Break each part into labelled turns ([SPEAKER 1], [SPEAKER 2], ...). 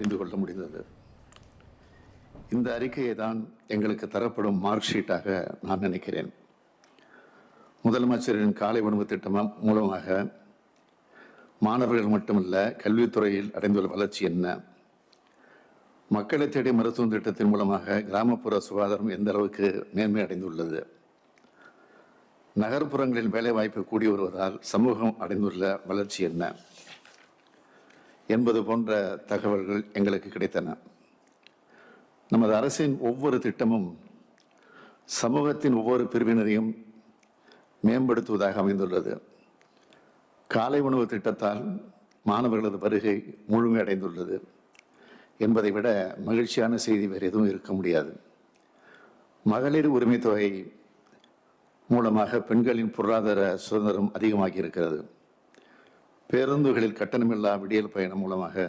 [SPEAKER 1] தெரிந்து கொள்ள முடிந்தது. இந்த அறிக்கையை தான் எங்களுக்கு தரப்படும் மார்க் ஷீட்டாக நான் நினைக்கிறேன். முதலமைச்சரின் காலை உணவு திட்டம் மூலமாக மாணவர்கள் மட்டுமல்ல கல்வித்துறையில் அடைந்துள்ள வளர்ச்சி என்ன? மக்களை தேடி மருத்துவ திட்டத்தின் மூலமாக கிராமப்புற சுகாதாரம் எந்த அளவுக்கு மேன்மை அடைந்துள்ளது? நகர்ப்புறங்களில் வேலைவாய்ப்பு கூடி வருவதால் சமூகம் அடைந்துள்ள வளர்ச்சி என்ன? என்பது போன்ற தகவல்கள் எங்களுக்கு கிடைத்தன. நமது அரசின் ஒவ்வொரு திட்டமும் சமூகத்தின் ஒவ்வொரு பிரிவினரையும் மேம்படுத்துவதாக அமைந்துள்ளது. காலை உணவு திட்டத்தால் மாணவர்களது வருகை முழுமையடைந்துள்ளது என்பதை விட மகிழ்ச்சியான செய்தி வேறு எதுவும் இருக்க முடியாது. மகளிர் உரிமை தொகை மூலமாக பெண்களின் பொருளாதார சுதந்திரம் அதிகமாகி இருக்கிறது பேருந்துகளில் கட்டணமில்லா விடியல் பயணம் மூலமாக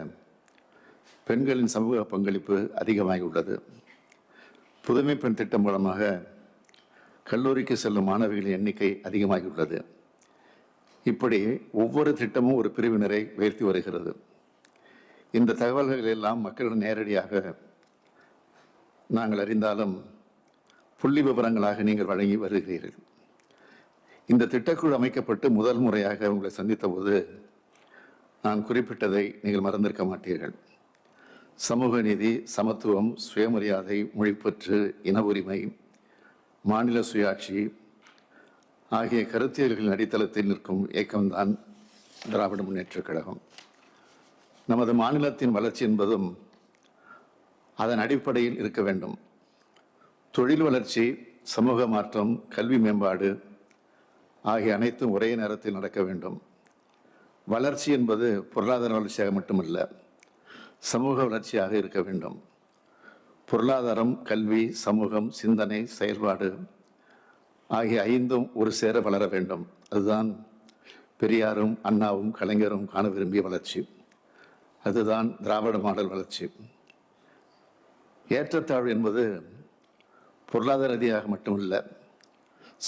[SPEAKER 1] பெண்களின் சமூக பங்களிப்பு அதிகமாகி உள்ளது புதுமை பெண் திட்டம் மூலமாக கல்லூரிக்கு செல்லும் மாணவிகளின் எண்ணிக்கை அதிகமாகியுள்ளது. இப்படி ஒவ்வொரு திட்டமும் ஒரு பிரிவினரை உயர்த்தி வருகிறது. இந்த தகவல்கள் எல்லாம் மக்களிடம் நேரடியாக நாங்கள் அறிந்தாலும் புள்ளி விவரங்களாக நீங்கள் வழங்கி வருகிறீர்கள். இந்த திட்டக்குழு அமைக்கப்பட்டு முதல் முறையாக உங்களை சந்தித்த போது நான் குறிப்பிட்டதை நீங்கள் மறந்திருக்க மாட்டீர்கள். சமூக நீதி சமத்துவம் சுயமரியாதை மொழிப்பற்று இன உரிமை மாநில சுயாட்சி ஆகிய கருத்தியல்களின் அடித்தளத்தில் நிற்கும் இயக்கம்தான் திராவிட முன்னேற்றக் கழகம். நமது மாநிலத்தின் வளர்ச்சி என்பதும் அதன் அடிப்படையில் இருக்க வேண்டும். தொழில் வளர்ச்சி சமூக மாற்றம் கல்வி மேம்பாடு ஆகிய அனைத்தும் ஒரே நேரத்தில் நடக்க வேண்டும். வளர்ச்சி என்பது பொருளாதார வளர்ச்சியாக மட்டுமல்ல சமூக வளர்ச்சியாக இருக்க வேண்டும். பொருளாதாரம் கல்வி சமூகம் சிந்தனை செயல்பாடு ஆகிய ஐந்தும் ஒரு சேர வளர வேண்டும். அதுதான் பெரியாரும் அண்ணாவும் கலைஞரும் காண விரும்பிய வளர்ச்சி. அதுதான் திராவிட மாடல் வளர்ச்சி. ஏற்றத்தாழ்வு என்பது பொருளாதார ரீதியாக மட்டுமல்ல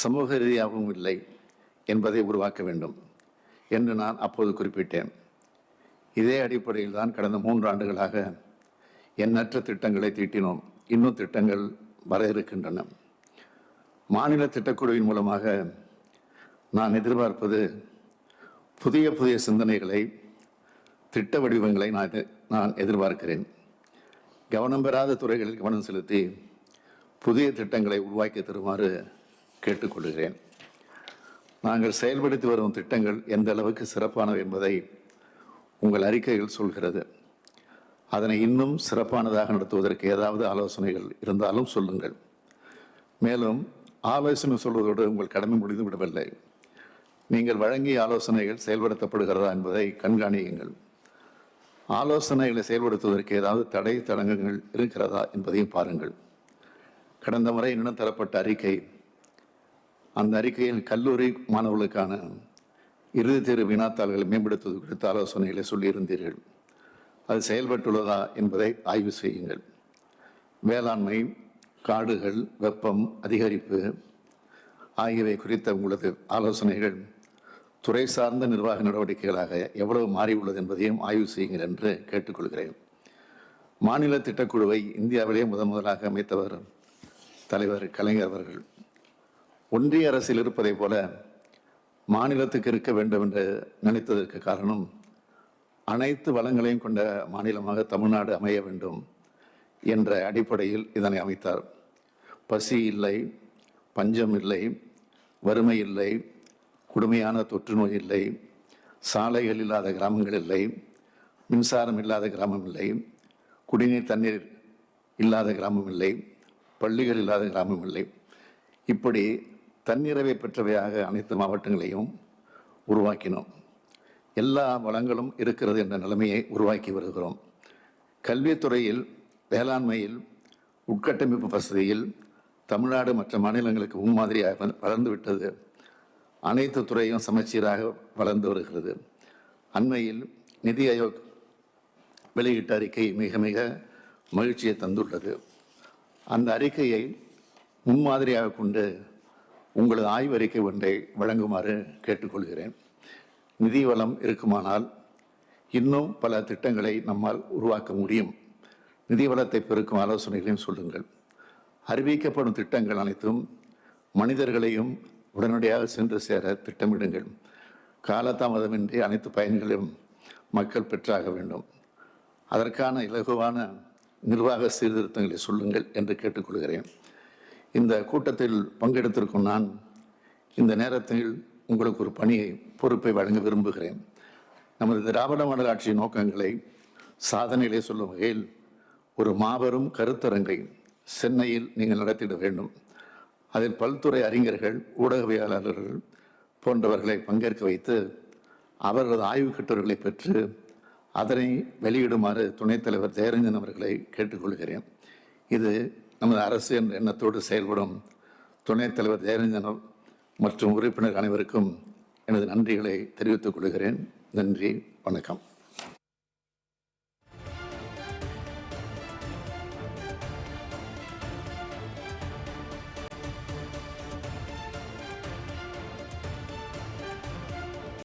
[SPEAKER 1] சமூக ரீதியாகவும் இல்லை என்பதை உருவாக்க வேண்டும். என்று நான் அப்போது குறிப்பிட்டேன். இதே அடிப்படையில் தான் கடந்த மூன்று ஆண்டுகளாக எண்ணற்ற திட்டங்களை தீட்டினோம். இன்னும் திட்டங்கள் வர இருக்கின்றன. மாநில திட்டக்குழுவின் மூலமாக நான் எதிர்பார்ப்பது புதிய புதிய சிந்தனைகளை திட்ட வடிவங்களை நான் நான் எதிர்பார்க்கிறேன். கவனம் பெறாத துறைகளில் கவனம் செலுத்தி புதிய திட்டங்களை உருவாக்கி தருமாறு கேட்டுக்கொள்கிறேன். நாங்கள் செயல்படுத்தி வரும் திட்டங்கள் எந்த அளவுக்கு சிறப்பானவை என்பதை உங்கள் அறிக்கைகள் சொல்கிறது. அதனை இன்னும் சிறப்பானதாக நடத்துவதற்கு ஏதாவது ஆலோசனைகள் இருந்தாலும் சொல்லுங்கள். மேலும் ஆலோசனை சொல்வதோடு உங்கள் கடமை முடிந்து விடவில்லை. நீங்கள் வழங்கிய ஆலோசனைகள் செயல்படுத்தப்படுகிறதா என்பதை கண்காணியுங்கள். ஆலோசனைகளை செயல்படுத்துவதற்கு ஏதாவது தடை தடங்கங்கள் இருக்கிறதா என்பதையும் பாருங்கள். கடந்த முறை என்னிடம் தரப்பட்ட அறிக்கை அந்த அறிக்கையில் கல்லூரி மாணவர்களுக்கான இறுதித் தேர்வு வினாத்தாள்களை மேம்படுத்துவது குறித்த ஆலோசனைகளை சொல்லியிருந்தீர்கள். அது செயல்பட்டுள்ளதா என்பதை ஆய்வு செய்யுங்கள். வேளாண்மை காடுகள் வெப்பம் அதிகரிப்பு ஆகியவை குறித்த உங்களது ஆலோசனைகள் துறை சார்ந்த நிர்வாக நடவடிக்கைகளாக எவ்வளவு மாறியுள்ளது என்பதையும் ஆய்வு செய்யுங்கள் என்று கேட்டுக்கொள்கிறேன். மாநில திட்டக்குழுவை இந்தியாவிலே முதன் முதலாக அமைத்தவர் தலைவர் கலைஞர் அவர்கள். ஒன்றிய அரசில் இருப்பதைப் போல மாநிலத்துக்கு இருக்க வேண்டும் என்று நினைத்ததற்கு காரணம் அனைத்து வளங்களையும் கொண்ட மாநிலமாக தமிழ்நாடு அமைய வேண்டும் என்ற அடிப்படையில் இதனை அமைத்தார். பசி இல்லை பஞ்சம் இல்லை வறுமை இல்லை கொடுமையான தொற்று நோய் இல்லை சாலைகள் இல்லாத கிராமங்கள் இல்லை மின்சாரம் இல்லாத கிராமம் இல்லை குடிநீர் தண்ணீர் இல்லாத கிராமம் இல்லை பள்ளிகள் இல்லாத கிராமம் இல்லை. இப்படி தன்னிறைவை பெற்றவையாக அனைத்து மாவட்டங்களையும் உருவாக்கினோம். எல்லா வளங்களும் இருக்கிறது என்ற நிலைமையை உருவாக்கி வருகிறோம். கல்வித்துறையில் வேளாண்மையில் உட்கட்டமைப்பு வசதியில் தமிழ்நாடு மற்ற மாநிலங்களுக்கு முன்மாதிரியாக வ- வளர்ந்து விட்டது. அனைத்து துறையும் சமச்சீராக வளர்ந்து வருகிறது. அண்மையில் நிதி ஆயோக் வெளியிட்ட அறிக்கை மிக மிக மகிழ்ச்சியை தந்துள்ளது. அந்த அறிக்கையை முன்மாதிரியாக கொண்டு உங்களது ஆய்வறிக்கை ஒன்றை வழங்குமாறு கேட்டுக்கொள்கிறேன். நிதி வளம் இருக்குமானால் இன்னும் பல திட்டங்களை நம்மால் உருவாக்க முடியும். நிதி வளத்தை பெருக்கும் ஆலோசனைகளையும் சொல்லுங்கள். அறிவிக்கப்படும் திட்டங்கள் அனைத்தும் மனிதர்களையும் உடனடியாக சென்று சேர திட்டமிடுங்கள். காலதாமதமின்றி அனைத்து பயன்களையும் மக்கள் பெற்றாக வேண்டும். அதற்கான இலகுவான நிர்வாக சீர்திருத்தங்களை சொல்லுங்கள் என்று கேட்டுக்கொள்கிறேன். இந்த கூட்டத்தில் பங்கெடுத்திருக்கும் நான் இந்த நேரத்தில் உங்களுக்கு ஒரு பணியை பொறுப்பை வழங்க விரும்புகிறேன். நமது திராவிட மாடல் ஆட்சியின் நோக்கங்களை சாதனையிலே சொல்லும் வகையில் ஒரு மாபெரும் கருத்தரங்கை சென்னையில் நீங்கள் நடத்திட வேண்டும். அதில் பல்துறை அறிஞர்கள் ஊடகவியலாளர்கள் போன்றவர்களை பங்கேற்க வைத்து அவர்களது ஆய்வுக் கட்டுரைகளை பெற்று அதனை வெளியிடுமாறு துணைத் தலைவர் ஜெயரஞ்சன் அவர்களை கேட்டுக்கொள்கிறேன். இது நமது அரசு என்ற எண்ணத்தோடு செயல்படும் துணைத் தலைவர் ஜெயரஞ்சனர் மற்றும் உறுப்பினர் அனைவருக்கும் எனது நன்றிகளை தெரிவித்துக் கொள்கிறேன். நன்றி வணக்கம்.